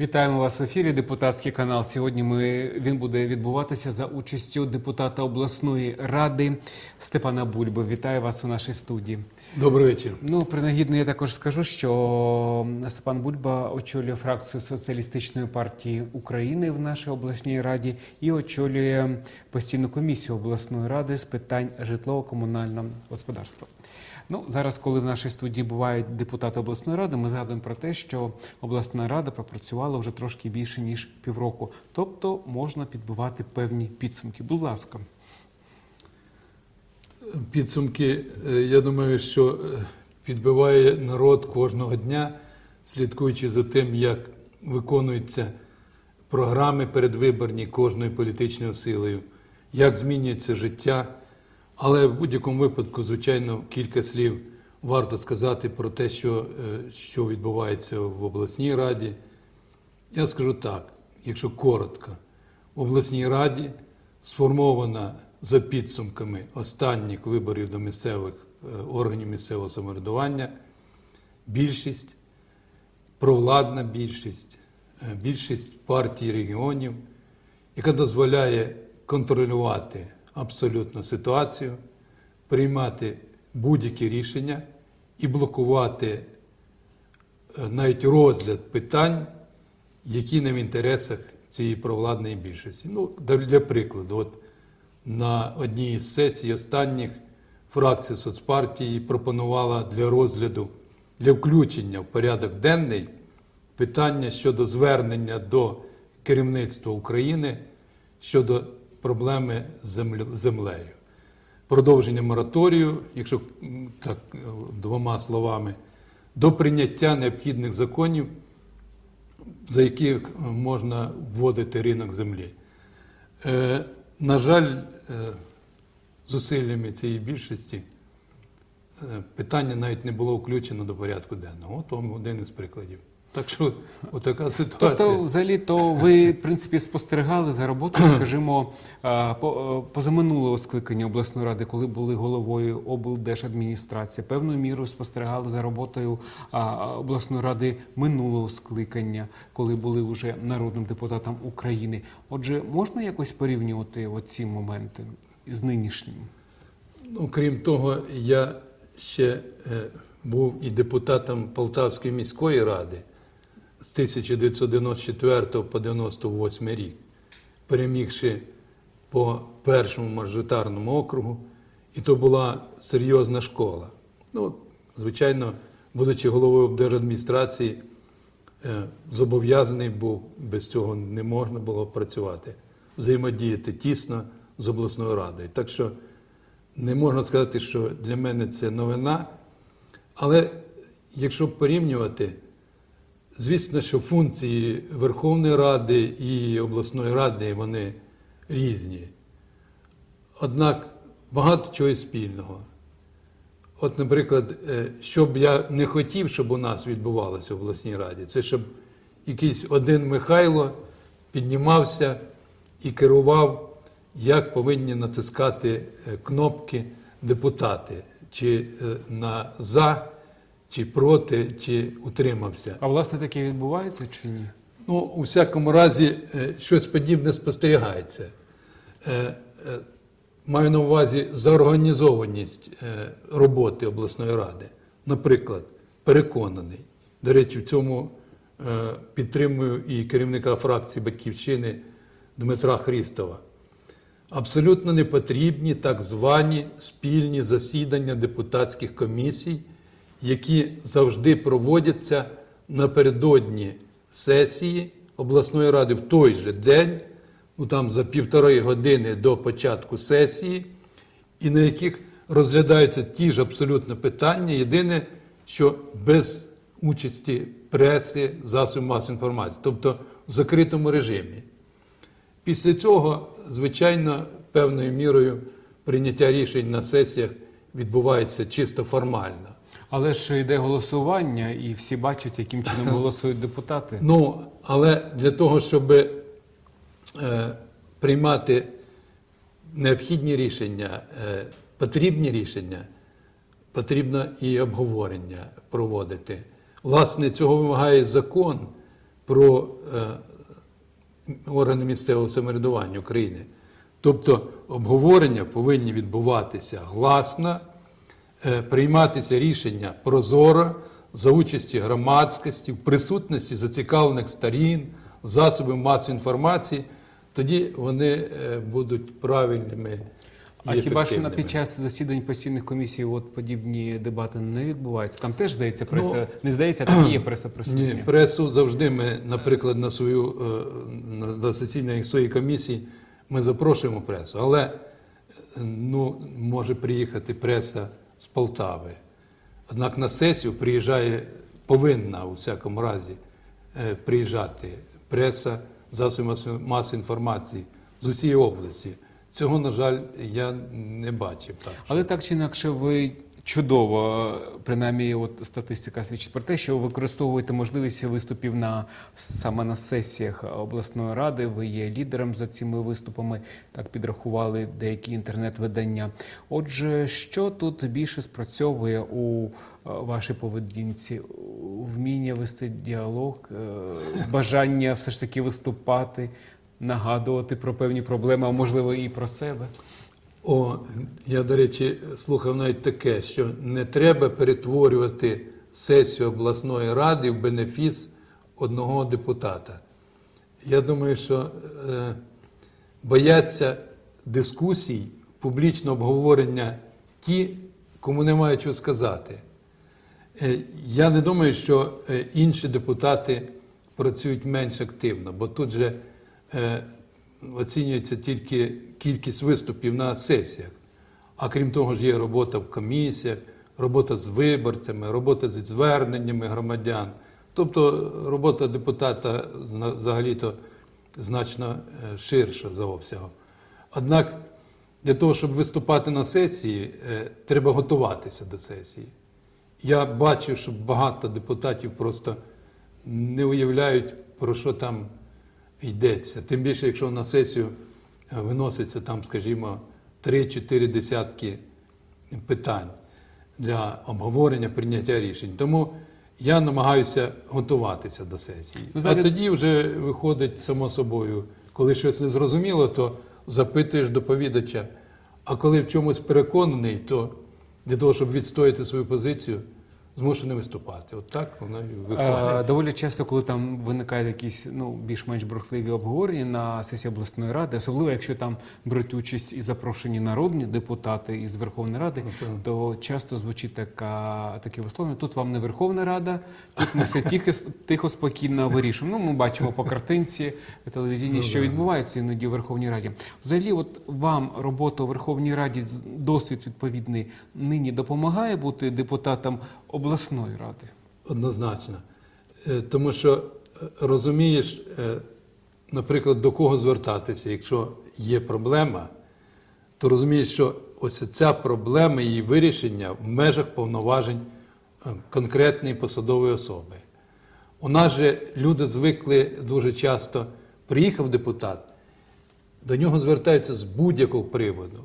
Вітаємо вас в ефірі. Депутатський канал. Сьогодні ми він буде відбуватися за участю депутата обласної ради Степана Бульби. Вітаю вас у нашій студії. Добрий вечір. Ну, принагідно, я також скажу, що Степан Бульба очолює фракцію Соціалістичної партії України в нашій обласній раді і очолює постійну комісію обласної ради з питань житлово-комунального господарства. Ну, зараз, коли в нашій студії бувають депутати обласної ради, ми згадуємо про те, що обласна рада пропрацювала вже трошки більше ніж півроку. Тобто можна підбивати певні підсумки. Будь ласка. Підсумки, е, я думаю, що е, підбиває народ кожного дня, слідкуючи за тим, як виконуються програми передвиборні кожною політичною силою, як змінюється життя. Але в будь-якому випадку, звичайно, кілька слів варто сказати про те, що, е, що відбувається в обласній раді. Я скажу так, якщо коротко, в обласній раді сформована за підсумками останніх виборів до місцевих е, органів місцевого самоврядування більшість, провладна більшість, е, більшість партій регіонів, яка дозволяє контролювати абсолютно ситуацію, приймати будь-які рішення і блокувати е, навіть розгляд питань, які не в інтересах цієї провладної більшості. Ну, для- прикладу, от на одній із сесій останніх фракція соцпартії пропонувала для розгляду, для включення в порядок денний питання щодо звернення до керівництва України щодо проблеми з землею. Продовження мораторію, якщо так е, двома словами, до прийняття необхідних законів, за яких е, можна вводити ринок землі. Е, на жаль, е, зусиллями цієї більшості питання навіть не було включено до порядку денного. От вам один із прикладів. Так що отака ситуація. Тобто, взагалі, то ви, в принципі, спостерігали за роботою, скажімо, е, позаминулого скликання обласної ради, коли були головою облдержадміністрації. Певною мірою спостерігали за роботою обласної ради минулого скликання, коли були вже народним депутатом України. Отже, можна якось порівнювати оці моменти з нинішнім? Ну, крім того, я ще е, був і депутатом Полтавської міської ради з 1994 по 98 рік, перемігши по першому мажоритарному округу, і то була серйозна школа. Ну, звичайно, будучи головою облдержадміністрації, е, зобов'язаний був, без цього не можна було працювати, взаємодіяти тісно з обласною радою. Так що не можна сказати, що для мене це новина. Але якщо порівнювати, звісно, що функції Верховної Ради і обласної ради вони різні. Однак багато чого спільного. От, наприклад, е, що б я не хотів, щоб у нас відбувалося в обласній раді, це щоб якийсь один Михайло піднімався і керував, як повинні натискати е, кнопки депутати, чи е, на за, чи проти, чи утримався. А власне таке відбувається чи ні? Ну, у всякому разі, е, щось подібне спостерігається. Е, е, Маю на увазі заорганізованість роботи обласної ради. Наприклад, переконаний. До речі, в цьому підтримую і керівника фракції Батьківщини Дмитра Хрістова. Абсолютно не потрібні так звані спільні засідання депутатських комісій, які завжди проводяться напередодні сесії обласної ради в той же день, ну там за півтори години до початку сесії, і на яких розглядаються ті ж абсолютно питання. Єдине, що без участі преси, засобів масової інформації, тобто в закритому режимі. Після цього, звичайно, певною мірою прийняття рішень на сесіях відбувається чисто формально. Але ж йде голосування, і всі бачать, яким чином голосують депутати. Ну, але для того, щоб е, приймати необхідні рішення, е, потрібні рішення, потрібно і обговорення проводити. Власне, цього вимагає закон про е, органи місцевого самоврядування України. Тобто обговорення повинні відбуватися гласно, прийматися рішення прозоро за участі громадськості, в присутності зацікавлених сторін, засобів масової інформації. Тоді вони е, будуть правильними. А хіба ж на під час засідань постійних комісій от подібні дебати не відбуваються? Там теж здається преса, не здається, а там є преса Ні, пресу завжди ми, наприклад, на свою е, на засідання своєї комісії ми запрошуємо пресу, але е, ну, може приїхати преса з Полтави. Однак на сесію приїжджає, повинна у всякому разі е, приїжджати преса, засоби маси масової інформації з усієї області. Цього, на жаль, я не бачив. Так. Але так чи інакше, ви чудово, принаймні, от статистика свідчить про те, що ви використовуєте можливість виступів на саме на сесіях обласної ради. Ви є лідером за цими виступами. Так підрахували деякі інтернет-видання. Отже, що тут більше спрацьовує у е, вашій поведінці? Вміння вести діалог, е, бажання все ж таки виступати, нагадувати про певні проблеми, а можливо і про себе. О, я, до речі, слухав навіть таке, що не треба перетворювати сесію обласної ради в бенефіс одного депутата. Я думаю, що е, бояться дискусій, публічного обговорення ті, кому немає чого сказати. Е, Я не думаю, що е, інші депутати працюють менш активно, бо тут же е, оцінюється тільки кількість виступів на сесіях. А крім того ж, є робота в комісіях, робота з виборцями, робота зі зверненнями громадян. Тобто робота депутата взагалі-то значно е, ширша за обсягом. Однак для того, щоб виступати на сесії, е, треба готуватися до сесії. Я бачу, що багато депутатів просто не уявляють, про що там йдеться. Тим більше, якщо на сесію е, виноситься там, скажімо, 3-4 десятки питань для обговорення, прийняття рішень. Тому я намагаюся готуватися до сесії. Знаєте- А тоді вже виходить само собою, коли щось не зрозуміло, то запитуєш доповідача. А коли в чомусь переконаний, то для того, щоб відстояти свою позицію, змушений виступати. От так воно і виходить. Е, Доволі часто, коли там виникають якісь ну більш-менш бурхливі обговорення на сесії обласної ради, особливо якщо там беруть участь і запрошені народні депутати із Верховної Ради, то часто звучить така таке висловлення. Тут вам не Верховна Рада, тут ми все тихо, тихо спокійно вирішуємо. Ну, ми бачимо по картинці телевізійній, що відбувається іноді у Верховній Раді. Взагалі, от вам робота у Верховній Раді, досвід відповідний нині допомагає бути депутатом обласної ради. Однозначно. Е, Тому що е, розумієш, е, наприклад, до кого звертатися, якщо є проблема, то розумієш, що ось ця проблема її вирішення в межах повноважень конкретної посадової особи. У нас же люди звикли дуже часто, приїхав депутат, до нього звертаються з будь-якого приводу.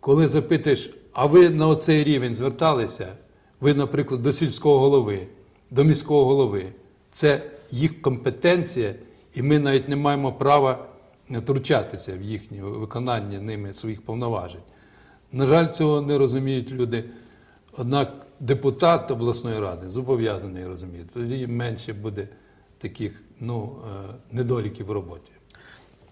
Коли запитуєш, а ви на оцей рівень зверталися, ви, наприклад, до сільського голови, до міського голови, це їх компетенція, і ми навіть не маємо права втручатися в їхнє виконання ними своїх повноважень. На жаль, цього не розуміють люди. Однак депутат обласної ради зобов'язаний розуміти, тоді менше буде таких ну, е, недоліків в роботі.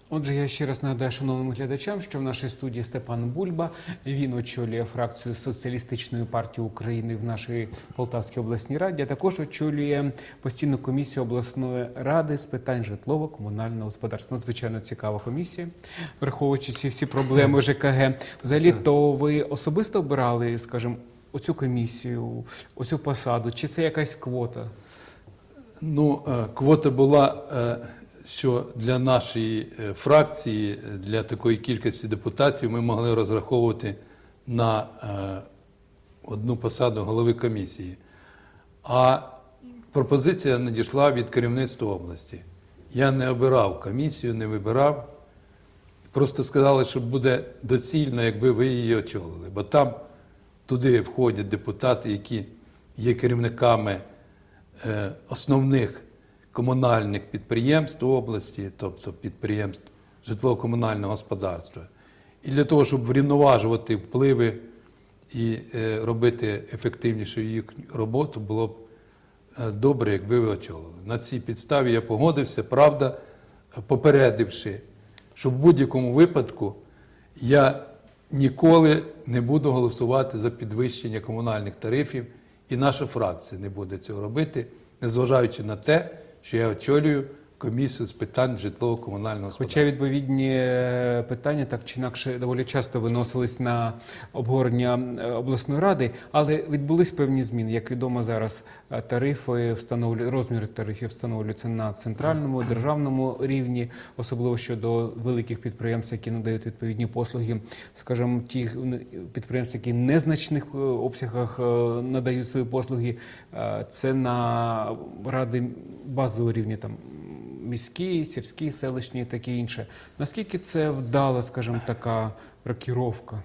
Отже, я ще раз нагадаю шановним глядачам, що в нашій студії Степан Бульба. Він очолює фракцію Соціалістичної партії України в нашій Полтавській обласній раді. а Також очолює постійну комісію обласної ради з питань житлово-комунального господарства. Надзвичайно цікава комісія, враховуючи ці всі проблеми ЖКГ. Взагалі, то ви особисто обирали, скажімо, оцю комісію, оцю посаду, чи це якась квота? Ну, е, квота була, е, що для нашої е, фракції, е, для такої кількості депутатів, ми могли розраховувати на е, одну посаду голови комісії. А пропозиція надійшла від керівництва області. Я не обирав комісію, не вибирав. Просто сказали, що буде доцільно, якби ви її очолили. Бо там туди входять депутати, які є керівниками основних комунальних підприємств області, тобто підприємств житлово-комунального господарства. І для того, щоб врівноважувати впливи і е, робити ефективнішу їх роботу, було б е, добре, якби ви очолили. На цій підставі я погодився, правда, попередивши, що в будь-якому випадку я ніколи не буду голосувати за підвищення комунальних тарифів, і наша фракція не буде цього робити, незважаючи на те, що я очолюю комісію з питань житлово-комунального господарства. Хоча відповідні е, питання так чи інакше доволі часто виносились на обговорення е, обласної ради, але відбулись певні зміни. Як відомо зараз, е, тарифи встановлю розміри тарифів встановлюються на центральному державному рівні, особливо щодо великих підприємств, які надають відповідні послуги. Скажімо, ті м, підприємства, які в незначних обсягах надають свої послуги, це на ради базового рівня там міські, сільські, селищні таке інше. Наскільки це вдала, скажімо, така рокіровка?